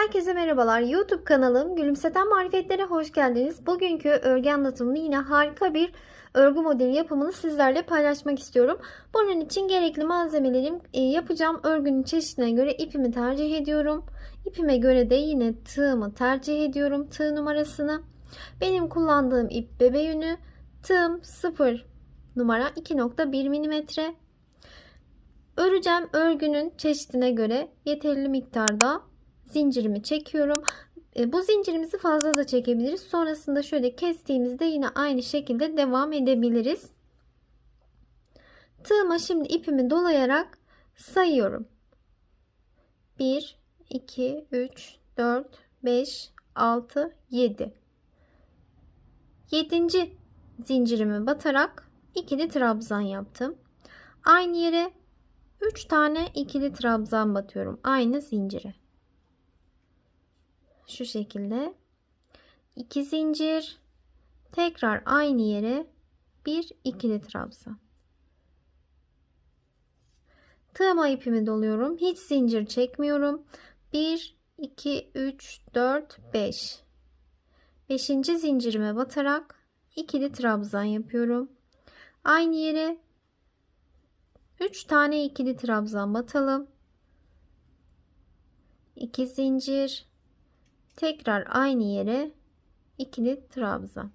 Herkese merhabalar. YouTube kanalım Gülümseten Marifetlere hoş geldiniz. Bugünkü örgü anlatımını yine harika bir örgü modeli yapımını sizlerle paylaşmak istiyorum. Bunun için gerekli malzemelerim e, yapacağım örgünün çeşidine göre ipimi tercih ediyorum. İpime göre de yine tığımı tercih ediyorum. Tığ numarasını. Benim kullandığım ip bebe yünü. Tığım 0 numara 2.1 mm. Öreceğim örgünün çeşidine göre yeterli miktarda zincirimi çekiyorum. E, bu zincirimizi fazla da çekebiliriz. Sonrasında şöyle kestiğimizde yine aynı şekilde devam edebiliriz. Tığıma şimdi ipimi dolayarak sayıyorum. 1, 2, 3, 4, 5, 6, 7. 7. zincirimi batarak ikili trabzan yaptım. Aynı yere 3 tane ikili trabzan batıyorum. Aynı zincire şu şekilde. 2 zincir. Tekrar aynı yere bir ikili trabzan. Tığıma ipimi doluyorum. Hiç zincir çekmiyorum. 1 2 3 4 5 5. zincirime batarak ikili trabzan yapıyorum. Aynı yere 3 tane ikili trabzan batalım. 2 zincir tekrar aynı yere ikili trabzan.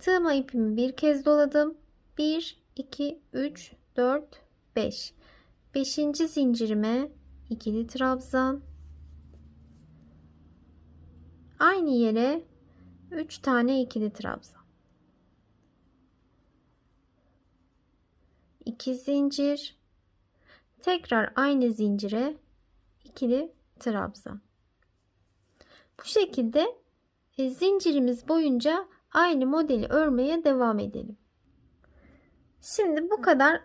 Tığıma ipimi bir kez doladım. 1 2 3 4 5 5. zincirime ikili trabzan. Aynı yere 3 tane ikili trabzan 2 zincir. Tekrar aynı zincire ikili trabzan. Bu şekilde e, zincirimiz boyunca aynı modeli örmeye devam edelim. Şimdi bu kadar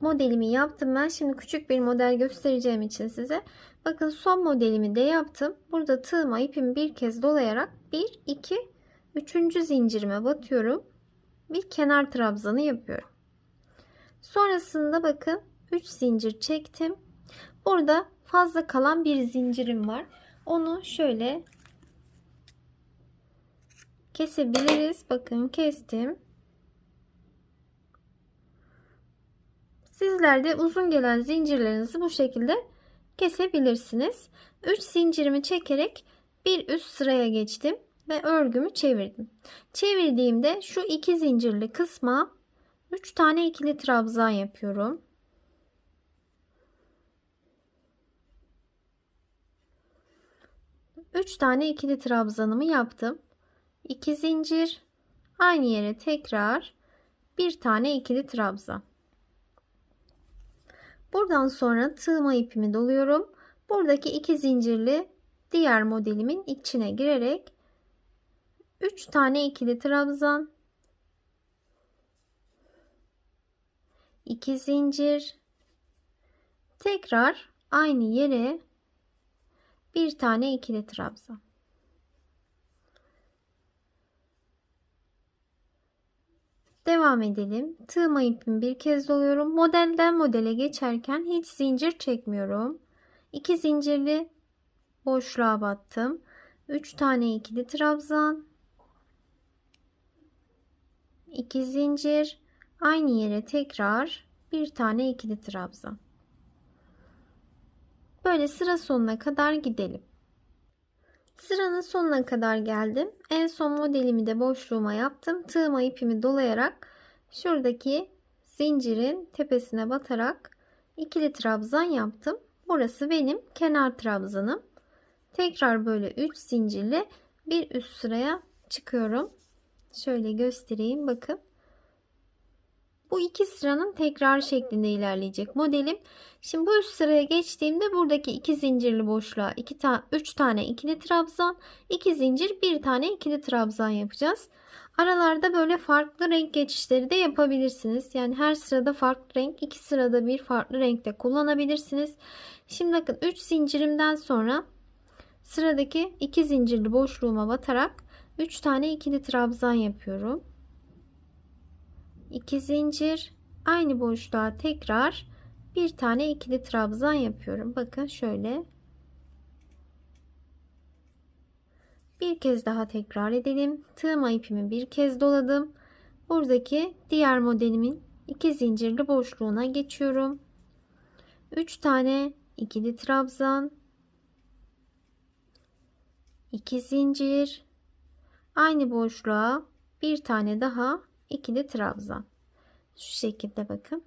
modelimi yaptım ben. Şimdi küçük bir model göstereceğim için size. Bakın son modelimi de yaptım. Burada tığıma ipimi bir kez dolayarak 1 2 3. zincirime batıyorum. Bir kenar trabzanı yapıyorum Sonrasında bakın 3 zincir çektim. Burada fazla kalan bir zincirim var. Onu şöyle kesebiliriz. Bakın kestim. Sizler de uzun gelen zincirlerinizi bu şekilde kesebilirsiniz. 3 zincirimi çekerek bir üst sıraya geçtim ve örgümü çevirdim. Çevirdiğimde şu iki zincirli kısma 3 tane ikili trabzan yapıyorum. Üç tane ikili trabzanımı yaptım. 2 zincir aynı yere tekrar bir tane ikili trabzan. Buradan sonra tığma ipimi doluyorum. Buradaki iki zincirli diğer modelimin içine girerek 3 tane ikili trabzan 2 zincir. Tekrar aynı yere bir tane ikili trabzan. Devam edelim. Tığma ipimi bir kez doluyorum. Modelden modele geçerken hiç zincir çekmiyorum. 2 zincirli boşluğa battım. 3 tane ikili trabzan. 2 zincir aynı yere tekrar bir tane ikili trabzan. Böyle sıra sonuna kadar gidelim. Sıranın sonuna kadar geldim. En son modelimi de boşluğuma yaptım. Tığıma ipimi dolayarak şuradaki zincirin tepesine batarak ikili trabzan yaptım. Burası benim kenar trabzanım. Tekrar böyle 3 zincirle bir üst sıraya çıkıyorum. Şöyle göstereyim bakın. Bu iki sıranın tekrar şeklinde ilerleyecek modelim. Şimdi bu üst sıraya geçtiğimde buradaki iki zincirli boşluğa 2 ta 3 tane ikili trabzan, 2 zincir, 1 tane ikili trabzan yapacağız. Aralarda böyle farklı renk geçişleri de yapabilirsiniz. Yani her sırada farklı renk, iki sırada bir farklı renkte kullanabilirsiniz. Şimdi bakın 3 zincirimden sonra sıradaki iki zincirli boşluğuma batarak 3 tane ikili trabzan yapıyorum. 2 zincir aynı boşluğa tekrar bir tane ikili trabzan yapıyorum. Bakın şöyle. Bir kez daha tekrar edelim. Tığma ipimi bir kez doladım. Buradaki diğer modelimin iki zincirli boşluğuna geçiyorum. 3 tane ikili trabzan, 2 zincir, aynı boşluğa bir tane daha ikili trabzan. Şu şekilde bakın.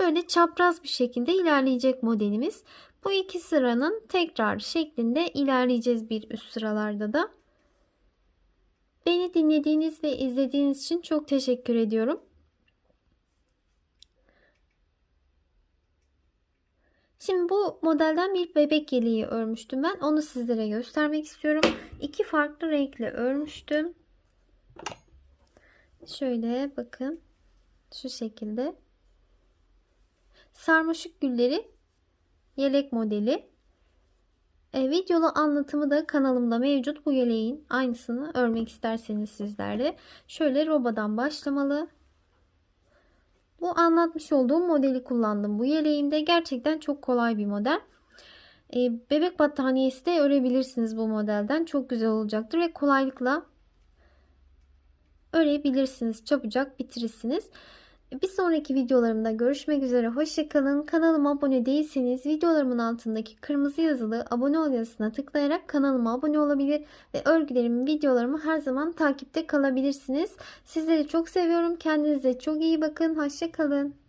Böyle çapraz bir şekilde ilerleyecek modelimiz. Bu iki sıranın tekrar şeklinde ilerleyeceğiz bir üst sıralarda da. Beni dinlediğiniz ve izlediğiniz için çok teşekkür ediyorum. Şimdi bu modelden bir bebek yeleği örmüştüm ben. Onu sizlere göstermek istiyorum. İki farklı renkle örmüştüm. Şöyle bakın. Şu şekilde. Sarmaşık gülleri yelek modeli. E, videolu anlatımı da kanalımda mevcut. Bu yeleğin aynısını örmek isterseniz sizlerle. Şöyle robadan başlamalı. Bu anlatmış olduğum modeli kullandım. Bu yeleğimde gerçekten çok kolay bir model. E, bebek battaniyesi de örebilirsiniz bu modelden. Çok güzel olacaktır ve kolaylıkla örebilirsiniz. Çabucak bitirirsiniz. Bir sonraki videolarımda görüşmek üzere. Hoşçakalın. Kanalıma abone değilseniz videolarımın altındaki kırmızı yazılı abone ol yazısına tıklayarak kanalıma abone olabilir ve örgülerimi, videolarımı her zaman takipte kalabilirsiniz. Sizleri çok seviyorum. Kendinize çok iyi bakın. Hoşçakalın.